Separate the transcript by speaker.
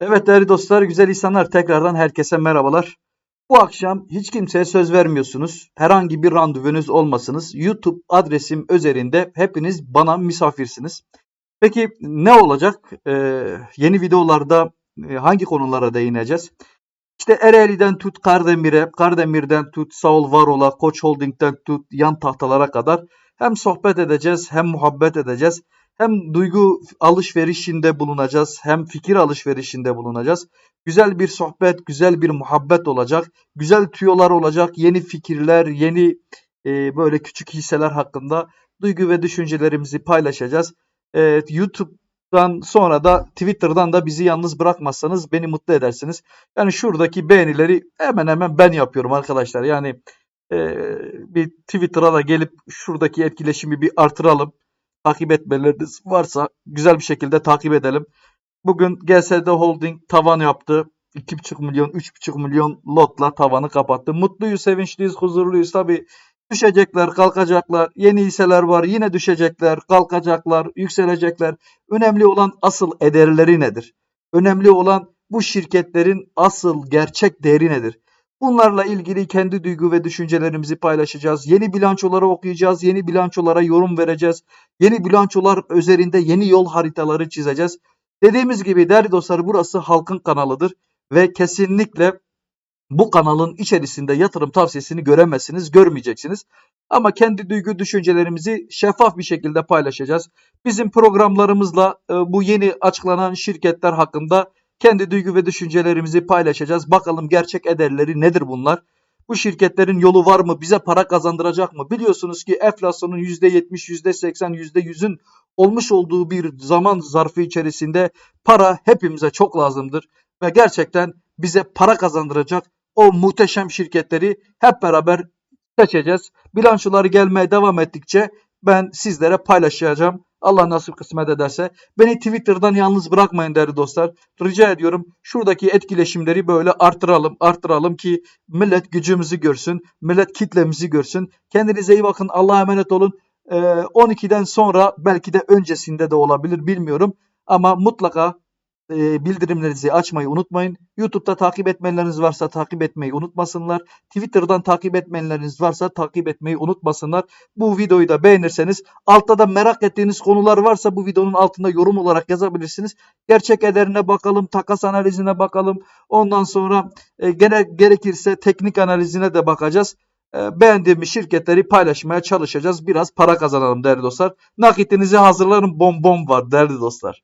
Speaker 1: Evet değerli dostlar, güzel insanlar tekrardan herkese merhabalar. Bu akşam hiç kimseye söz vermiyorsunuz. Herhangi bir randevunuz olmasınız. YouTube adresim üzerinde hepiniz bana misafirsiniz. Peki ne olacak? Ee, yeni videolarda e, hangi konulara değineceğiz? İşte Ereğli'den tut Kardemir'e, Kardemir'den tut Saul Varol'a, Koç Holding'den tut yan tahtalara kadar hem sohbet edeceğiz hem muhabbet edeceğiz. Hem duygu alışverişinde bulunacağız hem fikir alışverişinde bulunacağız. Güzel bir sohbet, güzel bir muhabbet olacak. Güzel tüyolar olacak, yeni fikirler, yeni e, böyle küçük hisseler hakkında duygu ve düşüncelerimizi paylaşacağız. Evet, YouTube'dan sonra da Twitter'dan da bizi yalnız bırakmazsanız beni mutlu edersiniz. Yani şuradaki beğenileri hemen hemen ben yapıyorum arkadaşlar. Yani e, bir Twitter'a da gelip şuradaki etkileşimi bir artıralım. Takip etmeleriniz varsa güzel bir şekilde takip edelim. Bugün GSD Holding tavan yaptı. 2,5 milyon, 3,5 milyon lotla tavanı kapattı. Mutluyuz, sevinçliyiz, huzurluyuz. Tabii düşecekler, kalkacaklar. Yeni hisseler var, yine düşecekler, kalkacaklar, yükselecekler. Önemli olan asıl ederleri nedir? Önemli olan bu şirketlerin asıl gerçek değeri nedir? Bunlarla ilgili kendi duygu ve düşüncelerimizi paylaşacağız. Yeni bilançoları okuyacağız, yeni bilançolara yorum vereceğiz. Yeni bilançolar üzerinde yeni yol haritaları çizeceğiz. Dediğimiz gibi değerli dostlar burası halkın kanalıdır ve kesinlikle bu kanalın içerisinde yatırım tavsiyesini göremezsiniz, görmeyeceksiniz. Ama kendi duygu düşüncelerimizi şeffaf bir şekilde paylaşacağız. Bizim programlarımızla e, bu yeni açıklanan şirketler hakkında kendi duygu ve düşüncelerimizi paylaşacağız. Bakalım gerçek ederleri nedir bunlar? Bu şirketlerin yolu var mı? Bize para kazandıracak mı? Biliyorsunuz ki enflasyonun %70, %80, %100'ün olmuş olduğu bir zaman zarfı içerisinde para hepimize çok lazımdır. Ve gerçekten bize para kazandıracak o muhteşem şirketleri hep beraber seçeceğiz. Bilançoları gelmeye devam ettikçe ben sizlere paylaşacağım. Allah nasip kısmet ederse. Beni Twitter'dan yalnız bırakmayın değerli dostlar. Rica ediyorum şuradaki etkileşimleri böyle artıralım, artıralım ki millet gücümüzü görsün, millet kitlemizi görsün. Kendinize iyi bakın, Allah'a emanet olun. Ee, 12'den sonra belki de öncesinde de olabilir bilmiyorum. Ama mutlaka e, bildirimlerinizi açmayı unutmayın. YouTube'da takip etmeleriniz varsa takip etmeyi unutmasınlar. Twitter'dan takip etmeleriniz varsa takip etmeyi unutmasınlar. Bu videoyu da beğenirseniz altta da merak ettiğiniz konular varsa bu videonun altında yorum olarak yazabilirsiniz. Gerçek ederine bakalım, takas analizine bakalım. Ondan sonra e, gene gerekirse teknik analizine de bakacağız. E, beğendiğimiz şirketleri paylaşmaya çalışacağız. Biraz para kazanalım değerli dostlar. Nakitinizi hazırlarım. Bom bom var değerli dostlar.